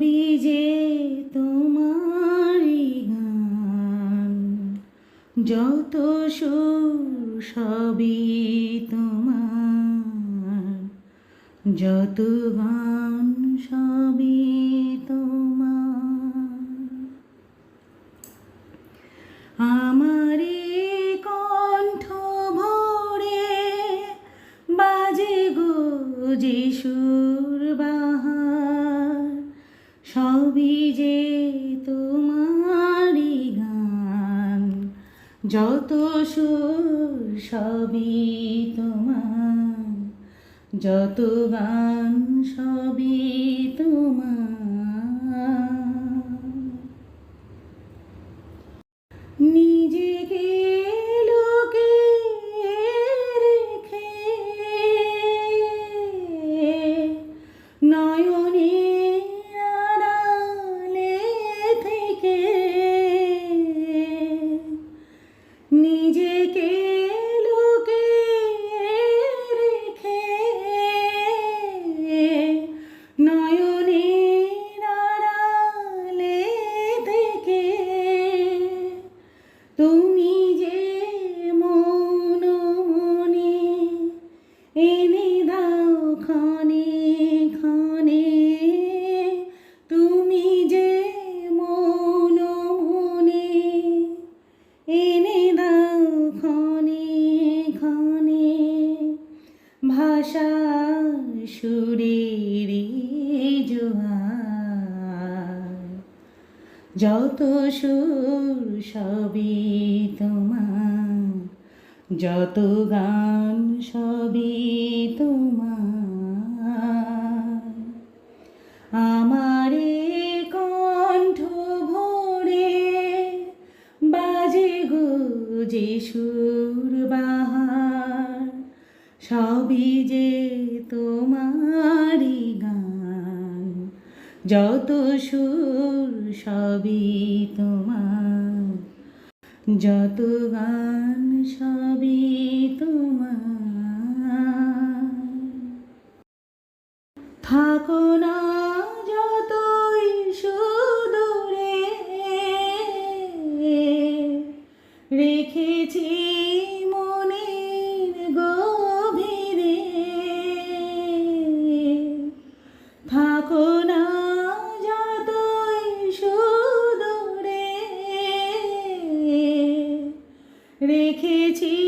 সবই যে তোমারই গান যত সুর সবই তোমার যত গান সবই যত সুর সবই তোমার যত গান সবই এনে দাও ক্ষণে ক্ষণে তুমি যে মন মনে এনে দাও ক্ষণে ক্ষণে ভাষা সুরের জোয়ার। যত সুর সবই তোমার। যত গান সবই তোমার। আমারে কণ্ঠ ভরে বাজে গো যে সুর বাহার, সবই যে তোমারই গান, যত সুর সবই তোমার যত গান সবই তোমার। থাকো না রেখেছি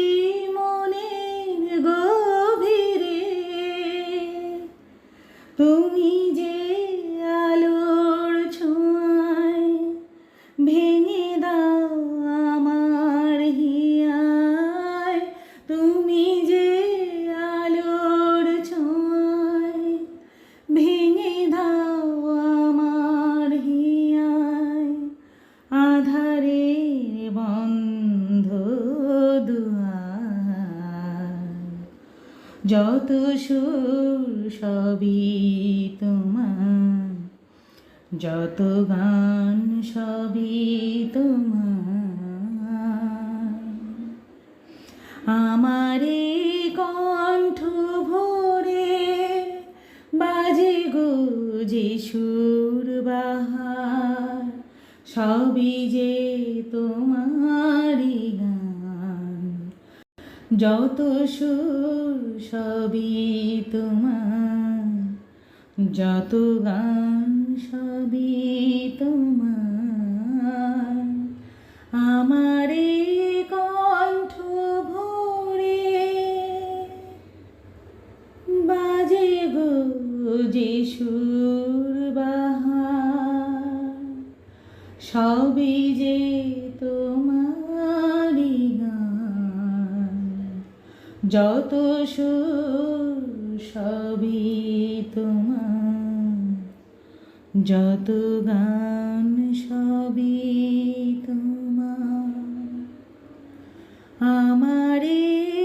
যত সুর সবই তোমার, যত গান সবই তোমার। আমারে কণ্ঠ ভরে বাজে গো যে সুর বাহার, সবই যে তোমারই গান। যত সুর সবই তোমার, যত গান সবই তোমার। আমারে কণ্ঠ ভরে বাজে গো যে সুর সবই যে তোমারই যত সবই তোমার যত গান সবই তোমার। আমারে